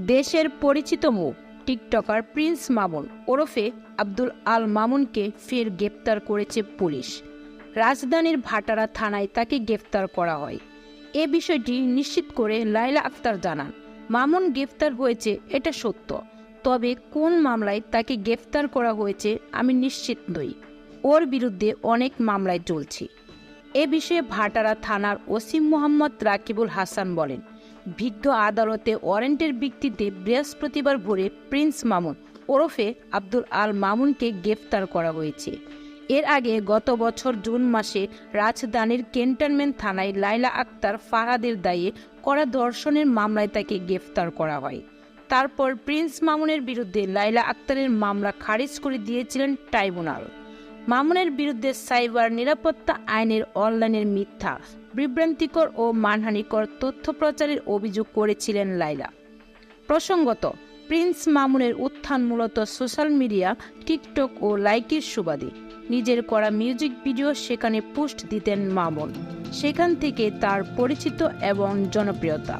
দেশের পরিচিত মুখ, টিকটকার প্রিন্স মামুন ওরফে আব্দুল আল মামুনকে ফের গ্রেপ্তার করেছে পুলিশ। রাজধানীর ভাটারা থানায় তাকে গ্রেপ্তার করা হয়। এ বিষয়টি নিশ্চিত করে লাইলা আক্তার জানান, মামুন গ্রেপ্তার হয়েছে, এটা সত্য। তবে কোন মামলায় তাকে গ্রেপ্তার করা হয়েছে আমি নিশ্চিত নই। ওর বিরুদ্ধে অনেক মামলায় চলছে। এ বিষয়ে ভাটারা থানার ওসিম মোহাম্মদ রাকিবুল হাসান বলেন বিজ্ঞ আদালতে ওয়ারেন্টের ভিত্তিতে বৃহস্পতিবার ভোরে প্রিন্স মামুন ওরফে আব্দুল আল মামুনকে গ্রেফতার করা হয়েছে। এর আগে গত বছর জুন মাসে রাজধানীর ক্যান্টনমেন্ট থানায় লাইলা আক্তার ফারাদের দায়ে করা ধর্ষণের মামলায় তাকে গ্রেফতার করা হয়। তারপর প্রিন্স মামুনের বিরুদ্ধে লাইলা আক্তারের মামলা খারিজ করে দিয়েছিলেন ট্রাইব্যুনাল। মামুনের বিরুদ্ধে সাইবার নিরাপত্তা আইনের অনলাইনের মিথ্যা বিভ্রান্তিকর ও মানহানিকর তথ্য প্রচারের অভিযোগ করেছিলেন লাইলা প্রসঙ্গত, প্রিন্স মামুনের উত্থান মূলত সোশ্যাল মিডিয়া, টিকটক ও লাইকের সুবাদে। নিজের করা মিউজিক ভিডিও সেখানে পোস্ট দিতেন মামুন। সেখান থেকে তার পরিচিত এবং জনপ্রিয়তা।